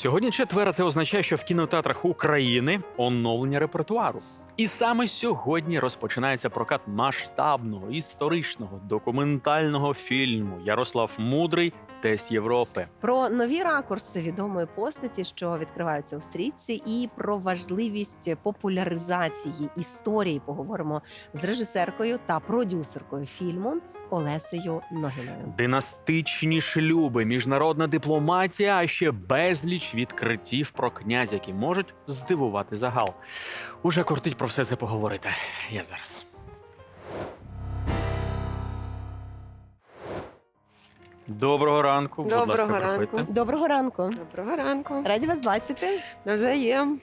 Сьогодні четвер, це означає, що в кінотеатрах України оновлення репертуару. І саме сьогодні розпочинається прокат масштабного історичного документального фільму Ярослав Мудрий Тесть Європи. Про нові ракурси відомої постаті, що відкриваються у стрічці, і про важливість популяризації історії поговоримо з режисеркою та продюсеркою фільму Олесею Ногіною. Династичні шлюби, міжнародна дипломатія, а ще безліч відкриттів про князь, які можуть здивувати загал. Уже кортить про все це поговорити. Я зараз. Доброго ранку. Будь Доброго ласка, ранку. проходьте. Доброго ранку. Доброго ранку. Раді вас бачити. Навзаєм.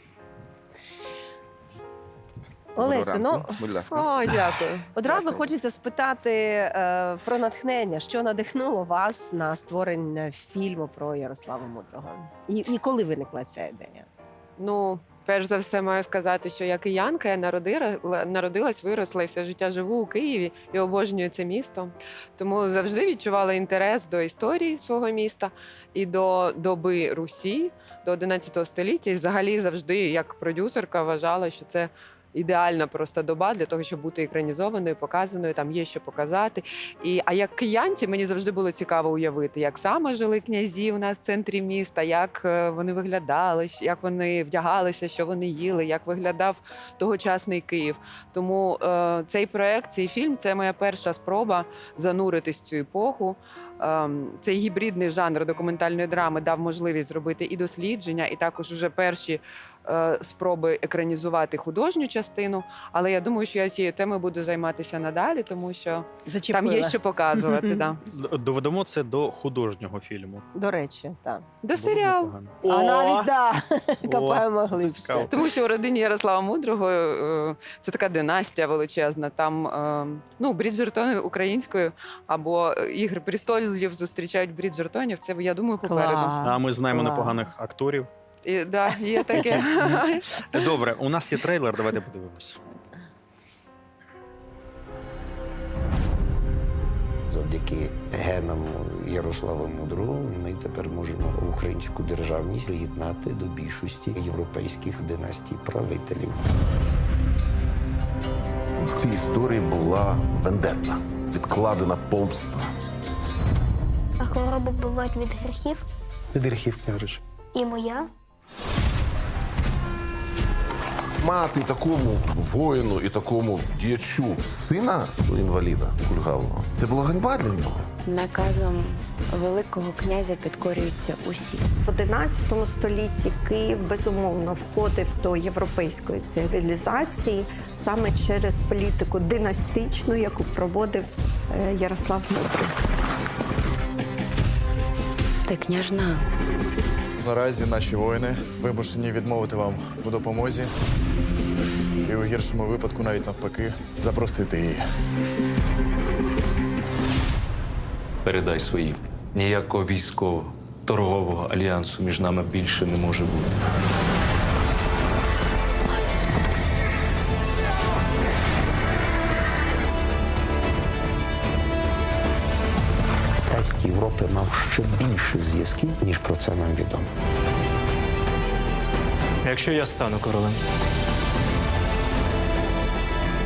Олесю, ну будь ласка. О, дякую. одразу Дякую. хочеться спитати е, про натхнення, що надихнуло вас на створення фільму про Ярослава Мудрого. І, і коли виникла ця ідея? Ну, перш за все, маю сказати, що я киянка, я народила, народилась, виросла і все життя живу у Києві і обожнюю це місто. Тому завжди відчувала інтерес до історії свого міста і до доби Русі, до 11 століття. І взагалі завжди, як продюсерка, вважала, що це. Ідеальна просто доба для того, щоб бути екранізованою, показаною, там є що показати. І, а як киянці мені завжди було цікаво уявити, як саме жили князі у нас в центрі міста, як е, вони виглядали, як вони вдягалися, що вони їли, як виглядав тогочасний Київ. Тому е, цей проект, цей фільм це моя перша спроба зануритись в цю епоху. Ем, Цей гібридний жанр документальної драми дав можливість зробити і дослідження, і також уже перші спроби екранізувати художню частину. Але я думаю, що я цією темою буду займатися надалі, тому що Зачепила. там є що показувати. да. Доведемо це до художнього фільму. До речі, так. До серіалу. А навіть да, копаємо глибше. Тому що у родині Ярослава Мудрого е, це така династія величезна. Там е, ну Бріджертони українською або е, ігри престолів зустрічають Бріджертонів. Це я думаю попереду. Клас, А ми знаємо клас. непоганих акторів. І, да, є таке. Добре, у нас є трейлер, давайте подивимось. Завдяки генам Ярослава Мудрого ми тепер можемо українську державність з'єднати до більшості європейських династій правителів. В цій історії була вендетта, відкладена помста. А хвороби бувають від гріхів, Від гріхів княжич. і моя Мати такому воїну і такому діячу сина інваліда кульгавого. Це була ганьба для нього. Наказом великого князя підкорюються усі. В 11 столітті Київ безумовно входив до європейської цивілізації саме через політику династичну, яку проводив е, Ярослав Мудрий. Ти княжна. Наразі наші воїни вимушені відмовити вам у допомозі і у гіршому випадку, навіть навпаки, запросити її. Передай своїм. Ніякого військового торгового альянсу між нами більше не може бути. Ще більше зв'язків, ніж про це нам відомо. Якщо я стану королем,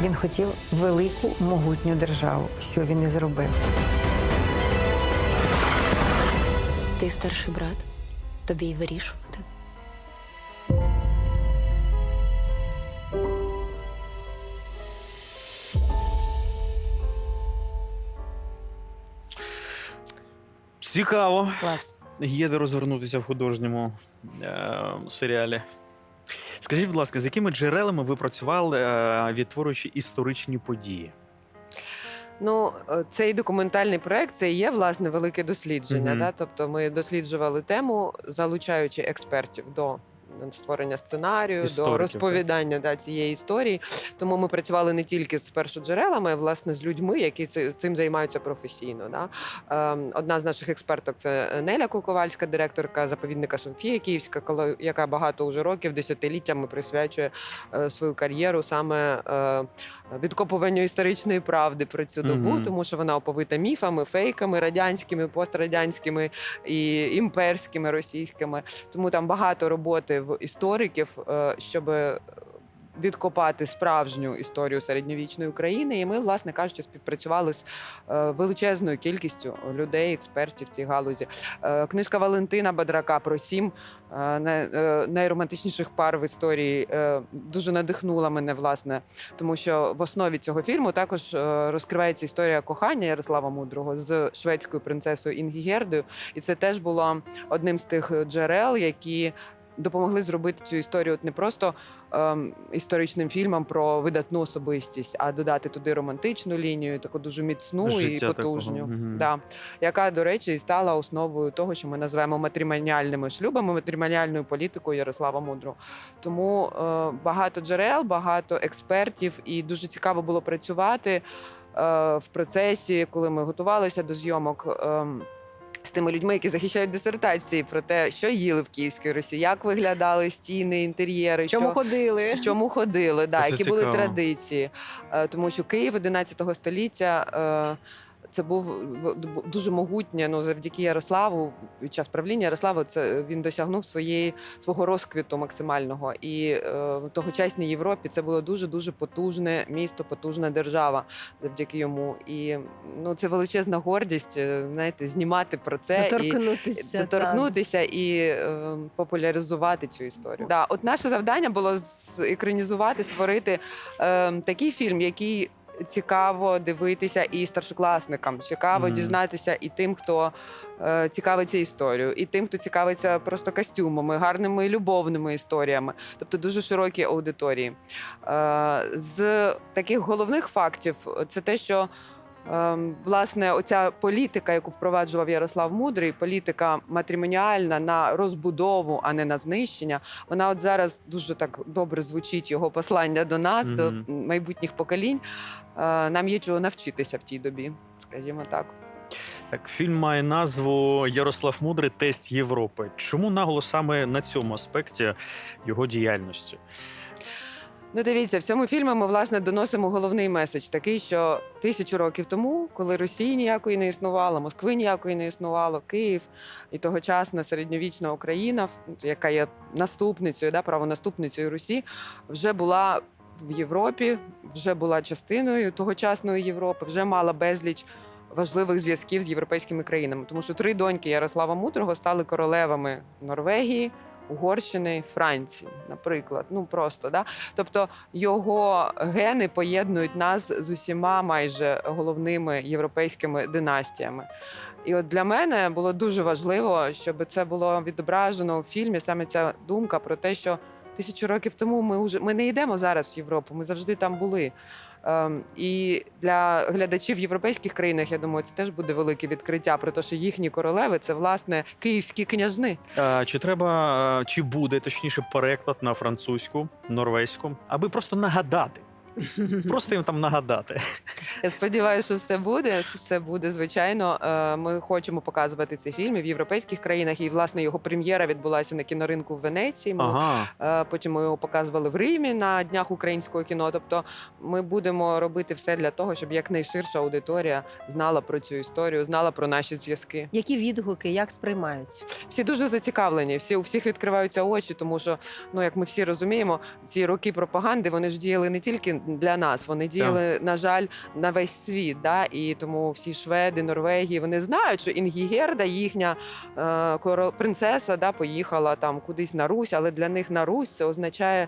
Він хотів велику могутню державу, що він і зробив. Ти старший брат. Тобі й вирішувати. Цікаво. Клас. Є де розвернутися в художньому е, серіалі. Скажіть, будь ласка, з якими джерелами ви працювали, е, відтворюючи історичні події? Ну, е, цей документальний проект це і є власне велике дослідження. Мгм. Да? Тобто ми досліджували тему, залучаючи експертів до створення сценарію, до розповідання да, цієї історії. Тому ми працювали не тільки з першоджерелами, а власне з людьми, які цим займаються професійно. Да. Ем, Одна з наших експерток це Неля Куковальська, директорка заповідника Софія Київська, яка багато вже років, десятиліттями присвячує е, свою кар'єру саме е, відкопуванню історичної правди про цю добу, Мгм. тому що вона оповита міфами, фейками, радянськими, пострадянськими і імперськими російськими. Тому там багато роботи в істориків, е, щоб відкопати справжню історію середньовічної України. І ми, власне кажучи, співпрацювали з е, величезною кількістю людей, експертів цій галузі. Е, Книжка Валентина Бадрака про сім е, е, найромантичніших пар в історії е, дуже надихнула мене, власне, тому що в основі цього фільму також е, розкривається історія кохання Ярослава Мудрого з шведською принцесою Інгігердою. І це теж було одним з тих джерел, які допомогли зробити цю історію от не просто ем, історичним фільмом про видатну особистість, а додати туди романтичну лінію, таку дуже міцну і Життя такого, потужню, мгм. да, яка, до речі, і стала основою того, що ми називаємо матримоніальними шлюбами, матримоніальною політикою Ярослава Мудрого. Тому е, багато джерел, багато експертів, і дуже цікаво було працювати е, в процесі, коли ми готувалися до зйомок. ем, з тими людьми, які захищають дисертації про те, що їли в Київській Русі, як виглядали стіни, інтер'єри, Чому що, ходили? в чому ходили, да, які які були традиції. Е, Тому що Київ 11 століття. Це був дуже могутнє. Ну завдяки Ярославу під час правління Ярослава це він досягнув своєї свого розквіту максимального. І е, в тогочасній Європі це було дуже дуже потужне місто, потужна держава завдяки йому. І ну це величезна гордість. е, Знаєте, знімати про це і Доторкнутися. так. доторкнутися і е, популяризувати цю історію. Да, от наше завдання було екранізувати, створити е, такий фільм, який. Цікаво дивитися і старшокласникам, цікаво Мгм. дізнатися і тим, хто е, цікавиться історією, і тим, хто цікавиться просто костюмами, гарними любовними історіями, тобто дуже широкі аудиторії. Е, з таких головних фактів, це те, що власне, оця політика, яку впроваджував Ярослав Мудрий, політика матримоніальна на розбудову, а не на знищення. Вона от зараз дуже так добре звучить його послання до нас, до майбутніх поколінь. Е, Нам є чого навчитися в тій добі, скажімо так. Так, фільм має назву Ярослав Мудрий Тест Європи. Чому наголос саме на цьому аспекті його діяльності? Ну, дивіться, в цьому фільмі ми власне доносимо головний меседж такий, що тисячу років тому, коли Росії ніякої не існувало, Москви ніякої не існувало, Київ і тогочасна середньовічна Україна, яка є наступницею, да, правонаступницею Русі, вже була в Європі, вже була частиною тогочасної Європи, вже мала безліч. Важливих зв'язків з європейськими країнами, тому що три доньки Ярослава Мудрого стали королевами Норвегії, Угорщини, Франції, наприклад. Ну просто да. Тобто його гени поєднують нас з усіма майже головними європейськими династіями. І от для мене було дуже важливо, щоб це було відображено у фільмі саме ця думка про те, що тисячу років тому ми вже ми не йдемо зараз в Європу, ми завжди там були. Ем, і для глядачів в європейських країнах, я думаю, це теж буде велике відкриття про те, що їхні королеви це власне київські княжни. Чи треба, е, чи буде точніше переклад на французьку, норвезьку, аби просто нагадати? Просто їм там нагадати. Я сподіваюся, що все буде. що Все буде звичайно. Е, Ми хочемо показувати цей фільм і в європейських країнах. І власне його прем'єра відбулася на кіноринку в Венеції. Ми Ага. Е, Потім ми його показували в Римі на днях українського кіно. Тобто, ми будемо робити все для того, щоб якнайширша аудиторія знала про цю історію, знала про наші зв'язки. Які відгуки, як сприймають? Всі дуже зацікавлені. Всі у всіх відкриваються очі, тому що ну як ми всі розуміємо, ці роки пропаганди вони ж діяли не тільки для нас, вони діяли, на жаль, на весь світ. Да? І тому всі шведи, Норвегії, вони знають, що Інгігерда, їхня е, коро- принцеса, да, поїхала там кудись на Русь, але для них на Русь це означає.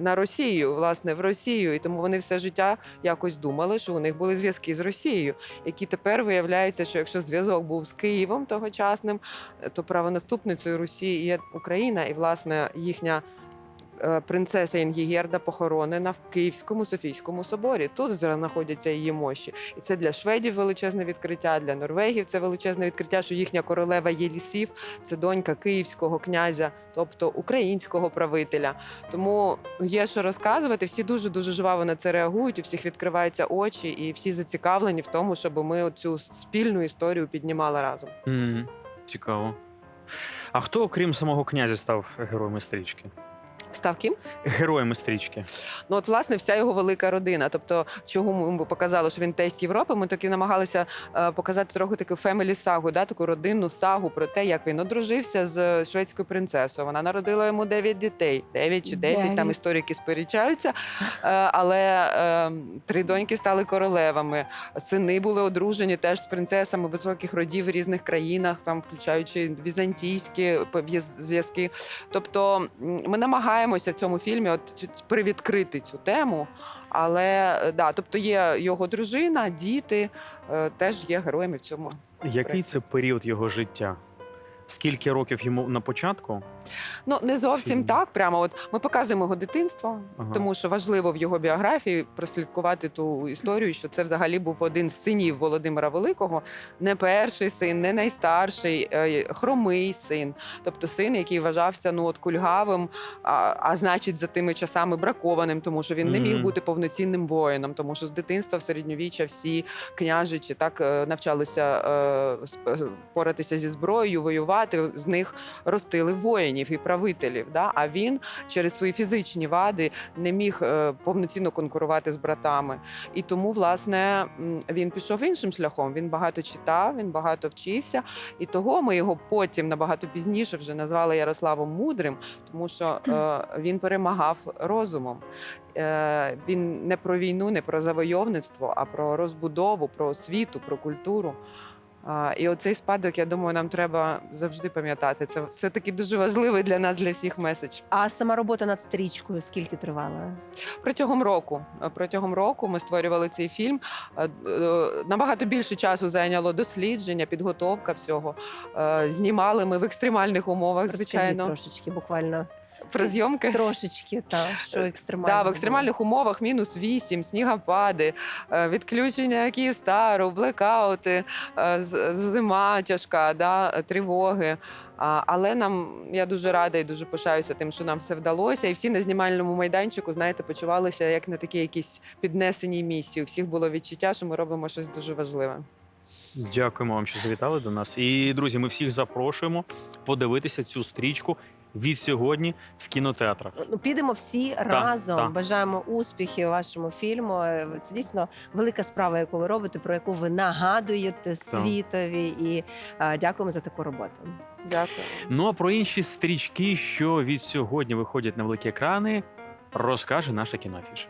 На Росію, власне, в Росію, і тому вони все життя якось думали, що у них були зв'язки з Росією, які тепер виявляється, що якщо зв'язок був з Києвом тогочасним, то правонаступницею Росії є Україна, і власне їхня принцеса Інгігерда похоронена в Київському Софійському соборі. Тут знаходяться її мощі. І це для шведів величезне відкриття, для норвегів це величезне відкриття, що їхня королева Єлісів це донька київського князя, тобто українського правителя. Тому є що розказувати. Всі дуже дуже жваво на це реагують. У всіх відкриваються очі, і всі зацікавлені в тому, щоб ми цю спільну історію піднімали разом. Цікаво. А хто, окрім самого князя, став героєм стрічки? Став ким? Героєм стрічки. Ну, от, власне, вся його велика родина. Тобто, чого ми показали, що він тесть Європи. Ми таки намагалися е, показати трохи таку фемелі сагу, да, таку родинну сагу про те, як він одружився з шведською принцесою. Вона народила йому 9 дітей, 9 чи 10, там історики сперечаються. Е, але е, три доньки стали королевами. Сини були одружені теж з принцесами високих родів в різних країнах, там включаючи візантійські зв'язки. Тобто ми намагаємося в цьому фільмі от привідкрити цю тему. Але е, да, тобто є його дружина, діти е, теж є героями в цьому. Який це період його життя? Скільки років йому на початку? Ну не зовсім Фільм. так. Прямо от ми показуємо його дитинство, Ага. тому що важливо в його біографії прослідкувати ту історію, що це взагалі був один з синів Володимира Великого, не перший син, не найстарший, е, хромий син, тобто син, який вважався ну от кульгавим, а, а значить, за тими часами бракованим, тому що він не міг Мгм. бути повноцінним воїном, тому що з дитинства в середньовіччя всі княжичі так е, навчалися е, сп- е, поратися зі зброєю, воювати. З них ростили воїнів і правителів. Да? А він через свої фізичні вади не міг е, повноцінно конкурувати з братами. І тому, власне, він пішов іншим шляхом. Він багато читав, він багато вчився. І того ми його потім набагато пізніше вже назвали Ярославом Мудрим, тому що е, він перемагав розумом. Е, він не про війну, не про завойовництво, а про розбудову, про освіту, про культуру. А, і оцей спадок, я думаю, нам треба завжди пам'ятати. Це, це такий дуже важливий для нас, для всіх меседж. А сама робота над стрічкою скільки тривала? Протягом року. Протягом року ми створювали цей фільм. Е, е, Набагато більше часу зайняло дослідження, підготовка всього. Е, Знімали ми в екстремальних умовах, Розкажіть звичайно. трошечки, буквально Про зйомки. трошечки, та що екстремально. Да, в екстремальних умовах мінус 8, снігопади, е, відключення Київстару, блекаути, е, з- зима тяжка, да, е, тривоги. Але нам я дуже рада і дуже пишаюся тим, що нам все вдалося. І всі на знімальному майданчику, знаєте, почувалися як на такій якійсь піднесеній місії. У всіх було відчуття, що ми робимо щось дуже важливе. Дякуємо вам, що завітали до нас. І друзі, ми всіх запрошуємо подивитися цю стрічку від сьогодні в кінотеатрах. Ну, підемо всі разом. та. Бажаємо успіхів вашому фільму. Це дійсно велика справа, яку ви робите, про яку ви нагадуєте світові. І е, дякуємо за таку роботу. Дякую. Ну а про інші стрічки, що від сьогодні виходять на великі екрани, розкаже наша кінофіша.